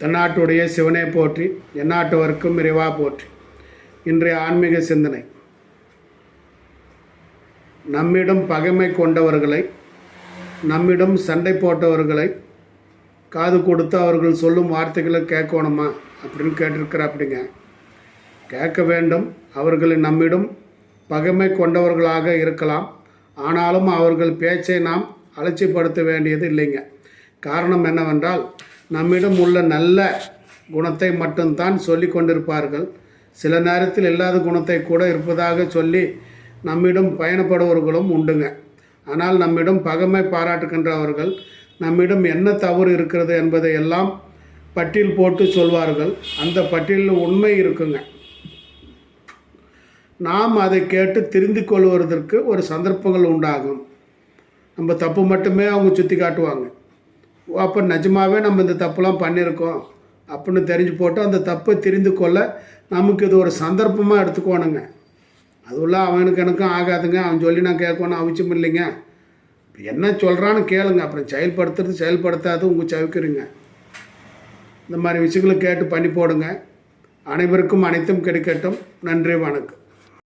தன்னாட்டுடைய சிவனை போற்றி எந்நாட்டவர்க்கும் இறைவா போற்றி. இன்றைய ஆன்மீக சிந்தனை. நம்மிடம் பகைமை கொண்டவர்களை நம்மிடம் சண்டை போட்டவர்களை காது கொடுத்து அவர்கள் சொல்லும் வார்த்தைகளை கேட்கணுமா அப்படின்னு கேட்டிருக்கிற அப்படிங்க கேட்க வேண்டும் அவர்களை நம்மிடம் பகைமை கொண்டவர்களாக இருக்கலாம். ஆனாலும் அவர்கள் பேச்சை நாம் அலட்சிப்படுத்த வேண்டியது இல்லைங்க. காரணம் என்னவென்றால் நம்மிடம் உள்ள நல்ல குணத்தை மட்டும்தான் சொல்லி கொண்டிருப்பார்கள். சில நேரத்தில் இல்லாத குணத்தை கூட இருப்பதாக சொல்லி நம்மிடம் பயணப்படுபவர்களும் உண்டுங்க. ஆனால் நம்மிடம் பகைமை பாராட்டுகின்றவர்கள் நம்மிடம் என்ன தவறு இருக்கிறது என்பதை எல்லாம் பட்டியல் போட்டு சொல்வார்கள். அந்த பட்டியலில் உண்மை இருக்குங்க. நாம் அதை கேட்டு திருந்தி கொள்வதற்கு ஒரு சந்தர்ப்பங்கள் உண்டாகும். நம்ம தப்பு மட்டுமே அவங்க சுற்றி காட்டுவாங்க அப்போ நிஜமாவே நம்ம இந்த தப்புலாம் பண்ணியிருக்கோம் அப்படின்னு தெரிஞ்சு போட்டு அந்த தப்பை தெரிந்து கொள்ள நமக்கு இது ஒரு சந்தர்ப்பமாக எடுத்துக்கோணுங்க அதுவெல்லாம் அவனுக்கு எனக்கும் ஆகாதுங்க. அவன் சொல்லி நான் கேட்கணும் அவசியம் இல்லைங்க. என்ன சொல்கிறான்னு கேளுங்க. அப்புறம் செயல்படுத்துறது செயல்படுத்தாது உங்கள் சவிக்கிறீங்க இந்த மாதிரி விஷயங்களை கேட்டு பண்ணி போடுங்க. அனைவருக்கும் அனைத்தும் கிடைக்கட்டும். நன்றி வணக்கம்.